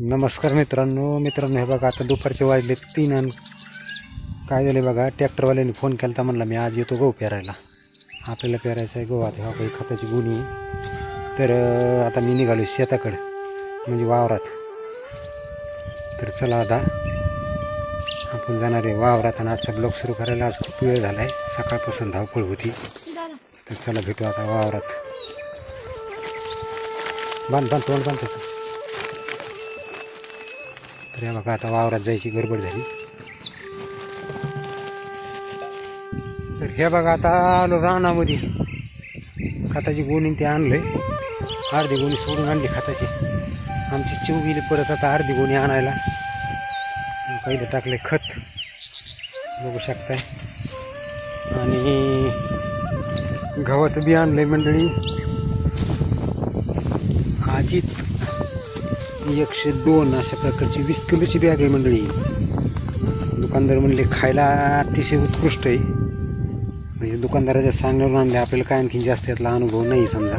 नमस्कार मित्रांनो मित्रांनो हे बघा आता दुपारचे वाजले तीन आणि काय झाले बघा ट्रॅक्टरवाल्याने फोन केला तर म्हणला मी आज येतो गहू पेरायला. आपल्याला पेरायचं आहे गहू आता ह्या काही खताची गुणी तर आता मी निघालो शेताकडं म्हणजे वावरात. तर चला आता आपण जाणार आहे वावरात आणि आजचा ब्लॉग सुरू करायला. आज खूप वेळ झाला आहे सकाळपासून धावपळ होती. तर चला भेटू आता वावरात. बांध बांध तोंड बांध त्याचं. तर हे बघा आता वावरात जायची गडबड झाली. तर हे बघा आता आलो रानामध्ये. खताची गोणी ते आणलंय. अर्धी गोणी सोडून आणली खताची. आमची चिव गेली परत आता अर्धी गोणी आणायला. पहिलं टाकले खत. बघू शकताय. आणि गव्हाचं बी आणलंय मंडळी. अजित एकशे दोन अशा प्रकारची वीस किलोची बॅग आहे मंडळी. दुकानदार म्हणले खायला अतिशय उत्कृष्ट आहे. म्हणजे दुकानदाराच्या सांगण्यावर आणले आपल्याला काय आणखी जास्त यातला अनुभव नाही समजा.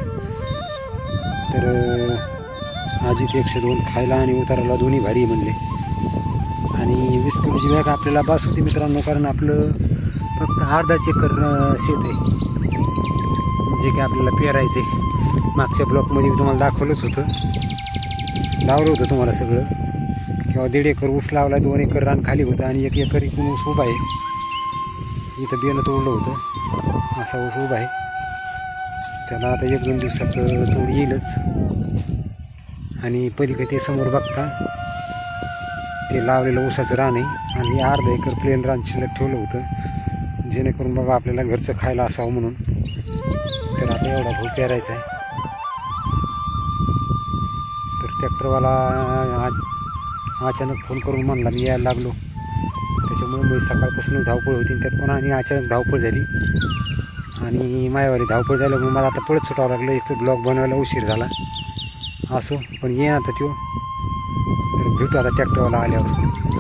तर अं, अजित एकशे दोन खायला आणि उताराला दोन्ही भारी म्हणले. आणि वीस किलोची बॅग आपल्याला बास होती मित्रांनो कारण आपलं फक्त अर्धाच एकर शेत आहे. जे काही आपल्याला पेरायचं आहे मागच्या ब्लॉकमध्ये मी तुम्हाला दाखवलंच होतं. लावलं होतं तुम्हाला सगळं. किंवा दीड एकर ऊस लावला दोन एकर रान खाली होतं आणि एक एकर इकडून ऊस उभा आहे. इथं बियाणं तोडलं होतं. असा ऊस उभा आहे. त्याला आता एक दोन दिवसात तोड येईलच. आणि पलीकडे ते समोर बघता ते लावलेलं ऊसाचं रान आहे. आणि हे अर्धा एकर प्लेन रान शिल्लक ठेवलं होतं. जेणेकरून बाबा आपल्याला घरचं खायला असावं म्हणून. तर आता एवढा भाऊ पेरायचा आहे. ट्रॅक्टरवाला आज अचानक फोन करून म्हणला मी यायला लागलो. त्याच्यामुळे मी सकाळपासून धावपळ होती त्यात पण आणि अचानक धावपळ झाली. आणि मायावाली धावपळ झाल्यामुळे मला आता पळत सुटावं लागलं. एक ब्लॉग बनवायला उशीर झाला. असो पण ये आता त्यो. तर भेटू आता ट्रॅक्टरवाला आल्यावर.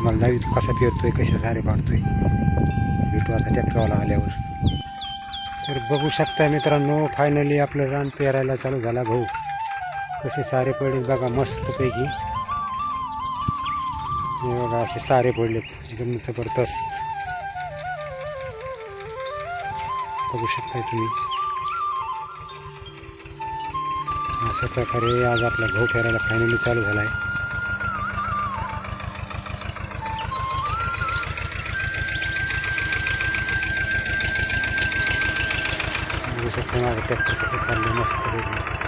मला जावी तो कसा पेरतोय कसे सारे पाडतोय. भेटू आता ट्रॅक्टरवाला आल्यावर. तर बघू शकता मित्रांनो फायनली आपलं रान पेरायला चालू झाला भाऊ. कसे सारे पडले बघा मस्तपैकी. हे बघा असे सारे पडलेत एकदम जबरदस्त. बघू शकताय तुम्ही. अशा प्रकारे आज आपला गहू फेरायला फायनली चालू झाला आहे बघू शकता माझं ट्रॅक्टर कसं चाललं मस्त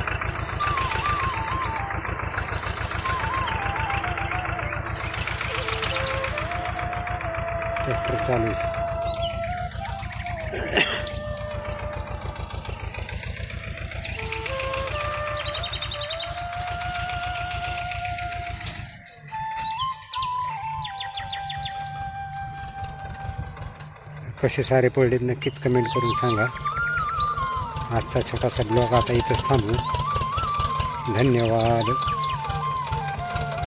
ट्रॅक्टर चालू आहे. कसे सारे पडलेत नक्कीच कमेंट करून सांगा. आजचा छोटासा ब्लॉग आता इथंच थांबू. धन्यवाद.